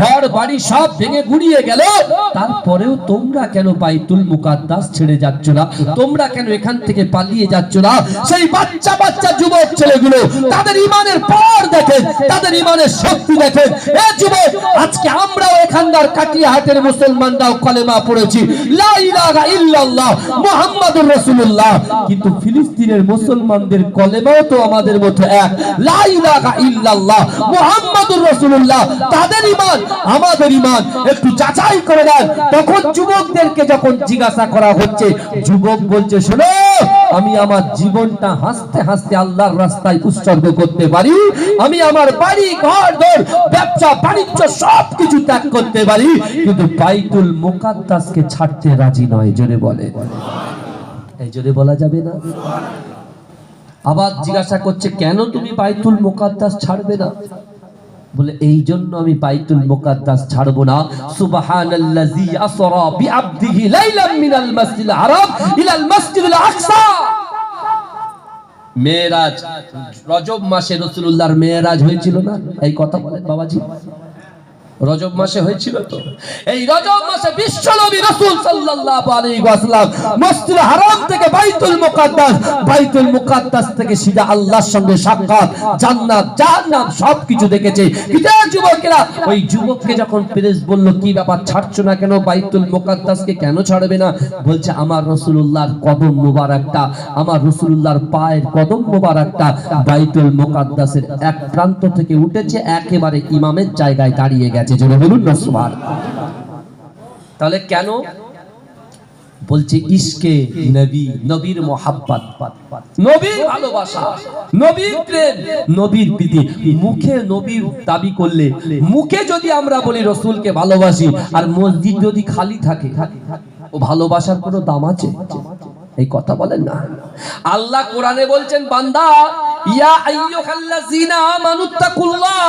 ঘর, বাড়ি সব ভেঙে গুড়িয়ে গেল। তারপরেও তোমরা কেন বাইতুল মুকাদ্দাস ছেড়ে যাচ্ছ না? তোমরা কেন এখান থেকে পালিয়ে যাচ্ছ না? সেই বাচ্চা বাচ্চা যুবক ছেলেগুলো, তাদের ইমানের পর দেখে তাদের ইমানের শক্তি দেখে এ যুবক, আজকে আমরাও এখানকার কাটিয়া হাতের মুসলমানরাও কলেমা পড়েছি। লা ইলাহা ইল্লাল্লাহ, মুহাম্মাদুর রাসূলুল্লাহ। কিন্তু ফিলিস্তিনের মুসলমানদের কলেমাও তো আমাদের মতো এক। লা ইলাহা ইল্লাল্লাহ, মুহাম্মাদুর রাসূলুল্লাহ। তাদের ঈমান, আমাদের ঈমান, একটু যাচাই করে দেন তখন যুবকদেরকে যখন জিজ্ঞাসা করা হচ্ছে, যুবক বলছে, শোনো আমি আমার জীবনটা হাসতে হাসতে আল্লাহর রাস্তায় উৎসর্গ করতে পারি। আমি আমার বাড়ি, ঘর, দর, ব্যবসা, বাণিজ্য সব কিছু ত্যাগ করতে পারি। কিন্তু বাইতুল মুকাদ্দাসকে ছাড়তে রাজি নয়, জোরে বলে। এই জোরে বলা যাবে না? আবার জিজ্ঞাসা করছে, কেন তুমি বাইতুল মুকাদ্দাস ছাড়বে না? বলে, এই জন্য আমি বাইতুল মুকাদ্দাস ছাড়বো না। সুবহানাল্লাযী আসরা বিআবদিহি লাইলাম মিনাল মাসজিদিল হারাম ইলাল মাসজিদিল আকসা। মেরাজ রজব মাসে রসুল্লাহর মেয়েরাজ হয়েছিল না? এই কথা বলেন বাবাজি। রজব মাসে হয়েছিল তো? এই রজব মাসে বিশ্বনবী রাসূল সাল্লাল্লাহু আলাইহি ওয়াসাল্লাম মসজিদ হারাম থেকে বাইতুল মুকাদ্দাস বাইতুল মুকাদ্দাস থেকে সিধা আল্লাহর সঙ্গে সাক্ষাৎ, জান্নাত, জাহান্নাম সবকিছু দেখেছে। কিন্তু যুবকেরা, ওই যুবককে যখন প্রেস বলল, কি ব্যাপার, ছাড়ছো না কেন? বাইতুল মুকাদ্দাসকে কেন ছাড়বে না? বলছে, আমার রাসূলুল্লাহর কদম মুবারকটা, আমার রাসূলুল্লাহর পায়ের কদম মুবারকটা বাইতুল মুকাদ্দাসের এক প্রান্ত থেকে উঠেছে, একেবারে ইমামের জায়গায় দাঁড়িয়ে গেছে। জোরে বলুন না সুবহানাল্লাহ তাহলে কেন? বলছে, ইশকে নবী, নবীর মোহাব্বত। নবীর ভালোবাসা, নবীর প্রেম, নবীর প্রীতি। মুখে নবীর দাবি করলে, মুখে যদি আমরা বলি, রসুলকে ভালোবাসি, আর মসজিদ যদি খালি থাকে, ও ভালোবাসার কোনো দাম আছে? এই কথা বলেন না। আল্লাহ কোরআনে বলছেন, বান্দা, ইয়া আইয়ুহাল্লাযীনা আমানুত্তাকুল্লাহ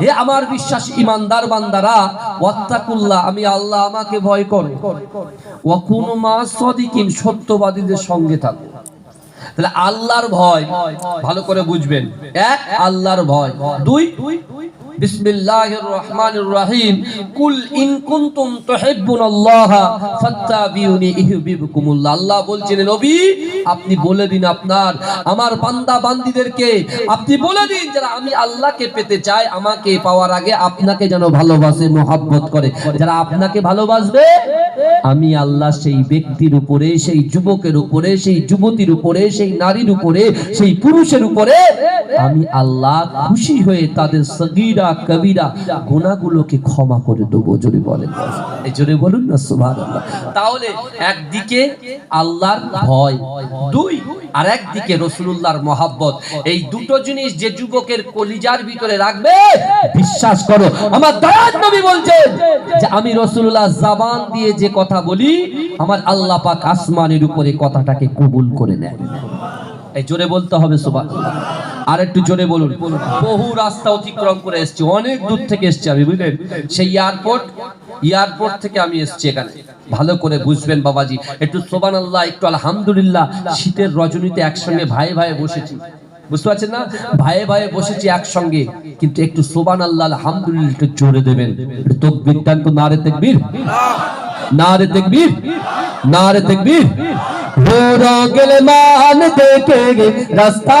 হে আমার বিশ্বাসী ইমানদার বান্দারা, ওয়াত্তাকুল্লাহ, আমি আল্লাহ আমাকে ভয় করো। ওয়াকুনু মা সাদিকিন, সত্যবাদীদের সঙ্গে থাকো। তাহলে আল্লাহর ভয়, ভালো করে বুঝবেন। এক, আল্লাহর ভয়। দুই বিসমিল্লাহির রহমানির রহিম। কুল ইন কুনতুম তুহিব্বুনাল্লাহ ফাত্তাবিউনি ইউহিব্বুকুমুল্লাহ। আল্লাহ বলছেন নবী, আপনি বলে দিন আপনার, আমার বান্দা বান্দীদেরকে আপনি বলে দিন যারা আমি আল্লাহকে পেতে চাই, আমাকে পাওয়ার আগে আপনাকে যেন ভালোবাসে, মোহাব্বত করে। যারা আপনাকে ভালোবাসবে, আমি আল্লাহ সেই ব্যক্তির উপরে, সেই যুবকের উপরে, সেই যুবতীর উপরে, সেই নারীর উপরে, সেই পুরুষের উপরে, আমি আল্লাহ খুশি হয়ে তাদের সগীরা কবিরা গুণাগুলোকে ক্ষমা করে দেবো, জোরে বলেন। এই জোরে বলুন না, সুবহানাল্লাহ। তাহলে একদিকে আল্লাহর ভয়, দুই, আর একদিকে রসুল্লাহর মহাব্বত। এই দুটো জিনিস যে যুবকের কলিজার ভিতরে রাখবে, বিশ্বাস করো, আমার দয়াত নবী বলছেন যে, আমি রসুল্লাহ জাবান দিয়ে যে কথা বলি, আমার আল্লাহ পাক আসমানের উপরে কথাটাকে কবুল করে নেয়। এই জোরে বলতে হবে সুবান আর একটু জোরে বলুন বহু রাস্তা অতিক্রম করে এসেছি অনেক দূর থেকে এসেছি আমি বুঝলেন সেই এয়ারপোর্ট এয়ারপোর্ট থেকে আমি এসেছি এখানে ভালো করে বুঝবেন বাবাজি একটু সোবান আল্লাহ একটু আলহামদুলিল্লাহ শীতের রজনীতে একসঙ্গে ভাই ভাই বসেছি বুঝতে পারছেন না ভাইয়ে ভাইয়ে বসেছি একসঙ্গে কিন্তু একটু সোবান আল্লাহ আলহামদুলিল্লাহ একটু জোরে দেবেন একটু তকবীর দেন তো নারে তেকবীর নারে তেকবীর নারে তেকবীর हो गल मान देखेंगे रास्ता